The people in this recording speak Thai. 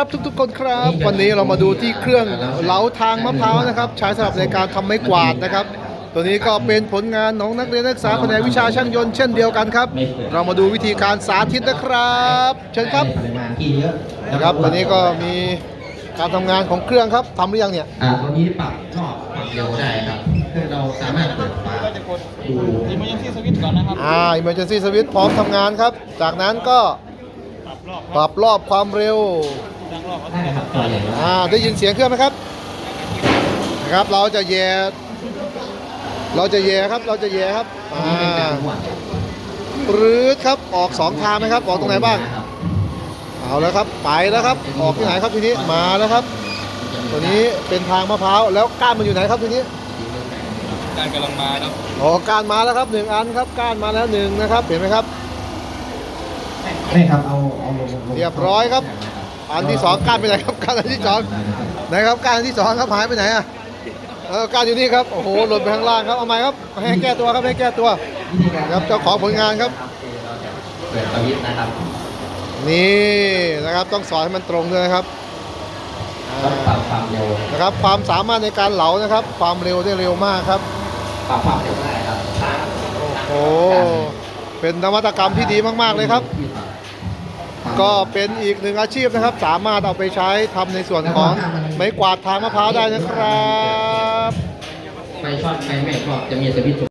ครับทุกๆคนครับ วันนี้เรามาดูที่เครื่องเหลาทางมะพร้าวนะครับ ใช้สำหรับในการทำไม้กวาดนะครับ ตัวนี้ก็เป็นผลงานของนักเรียนนักศึกษาแผนกวิชาช่างยนต์เช่นเดียวกันครับ เรามาดูวิธีการสาธิตนะครับ เชิญครับปริมาณที่เยอะนะครับวันนี้ก็มีการทำงานของเครื่องครับทำหรือยังเนี่ยอ่าตัวนี้ปรับชอบปรับเร็วได้ครับคือเราสามารถเปิดฝาดู emergency switch ก่อนนะครับอ่า emergency switch พร้อมทำงานครับ จากนั้นก็ปรับรอบปรับรอบความเร็วดังร อบก็ได้ได้คครัรับบตัวใหญ่แล้วอ่าได้ยินเสียงเครื่องไหมครับนะครับ เราจะแย่เราจะแย่ครับ เราจะแย่ครับอัอ่นนี้เป็นแบบาหวานปรืดครับออกสองทางไหมครับ ออกตรงไหนบ้างครับเอาแล้วครับไปแล้วครับ ออกที่ไหนครับทีนี้มาแล้วครับ ตัวนี้เป็นทางมะพร้าวแล้วก้านมันอยู่ไหนครับทีนี้การกำลังมาครับอ๋อก้านมาแล้วครับหนึ่งอันครับก้านมาแล้วหนึ่งนะครับ เห็นไหมครับไม่ครับเอาเอาลงลงเรียบร้อยครับ อันที่สองก้านไปไหนครับก้านอันที่สองไหนครับก้านอันที่สองครับหายไปไหนอะเออก้านอยู่นี่ครับ โอ้โห หล่นไปข้างล่างครับ เอาใหม่ครับ ให้แก้ตัวครับ ให้แก้ตัววิธีการครับ เจ้าของผลงานครับเปิดสวิตช์นะครับ นี่นะครับ ต้องสอนให้มันตรงด้วยนะครับต้องปรับความเร็วนะครับ ความสามารถในการเหลานะครับ ความเร็วได้เร็วมากครับ ปรับความเร็วได้ครับช้าโอ้เป็นนวัตกรรมที่ดีมาก ๆ เลยครับ ก็เป็นอีกหนึ่งอาชีพนะครับ สามารถเอาไปใช้ทำในส่วนของไม้กวาดทางมะพร้าวได้นะครับไฟช็อตไฟไม่ชอตจะมีสวิตช์